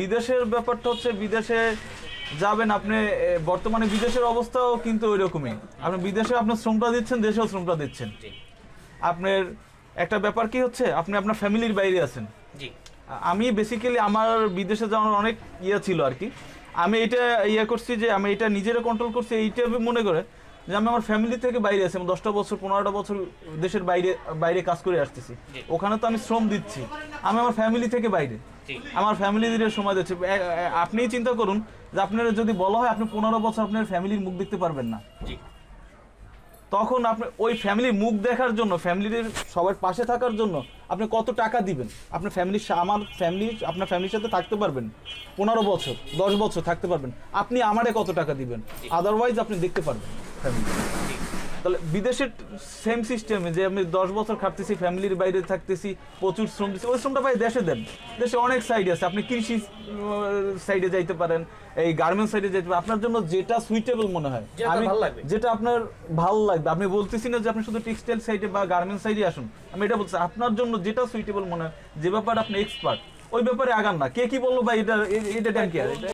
বিদেশের ব্যাপারটা হচ্ছে বিদেশে যাবেন আপনি বর্তমানে বিদেশের অবস্থাও কিন্তু ওই রকমই আপনি বিদেশে আপনার শ্রমটা দিচ্ছেন দেশেও শ্রমটা দিচ্ছেন। আপনার একটা ব্যাপার কি হচ্ছে আপনি আপনার ফ্যামিলির বাইরে আছেন। আমি বেসিক্যালি আমার বিদেশে যাওয়ার অনেক ইয়ে ছিল আর কি। আমি এটা ইয়ে করছি যে আমি এটা নিজেরা কন্ট্রোল করছি এইটা মনে করে যে আমি আমার ফ্যামিলি থেকে বাইরে আছি। আমি দশটা বছর পনেরোটা বছর দেশের বাইরে বাইরে কাজ করে আসতেছি। ওখানে তো আমি শ্রম দিচ্ছি। আমি আমার ফ্যামিলি থেকে বাইরে। আমার ফ্যামিলিদের সময় দিচ্ছি। আপনিই চিন্তা করুন যে আপনার যদি বলা হয় আপনি পনেরো বছর আপনার ফ্যামিলির মুখ দেখতে পারবেন না। তখন আপনি ওই ফ্যামিলির মুখ দেখার জন্য ফ্যামিলির সবার পাশে থাকার জন্য আপনি কত টাকা দিবেন? আপনার ফ্যামিলির আমার ফ্যামিলি আপনার ফ্যামিলির সাথে থাকতে পারবেন? পনেরো বছর দশ বছর থাকতে পারবেন। আপনি আমারে কত টাকা দিবেন? আদারওয়াইজ আপনি দেখতে পারবেন ফ্যামিলি তাহলে বিদেশের সেম সিস্টেমে যে আমি দশ বছর খাটতেছি ফ্যামিলির বাইরে থাকতেছি প্রচুর শ্রম দিচ্ছি ওই শ্রমটা ভাই দেশে দেন। দেশে অনেক সাইড আছে আপনি কৃষি সাইডে যাইতে পারেন এই গার্মেন্টস সাইডে যাইতে পারেন। আপনার জন্য যেটা সুইটেবল মনে হয় আমি যেটা আপনার ভালো লাগবে আপনি বলতেছি না যে আপনি শুধু টেক্সটাইল সাইডে বা গার্মেন্টস সাইডে আসুন। আমি এটা বলছি আপনার জন্য যেটা সুইটেবল মনে হয় যে ব্যাপারে আপনি এক্সপার্ট ওই ব্যাপারে আগান না। কে কি বলল ভাই এটা এটা ড্যাম কি আর? এটা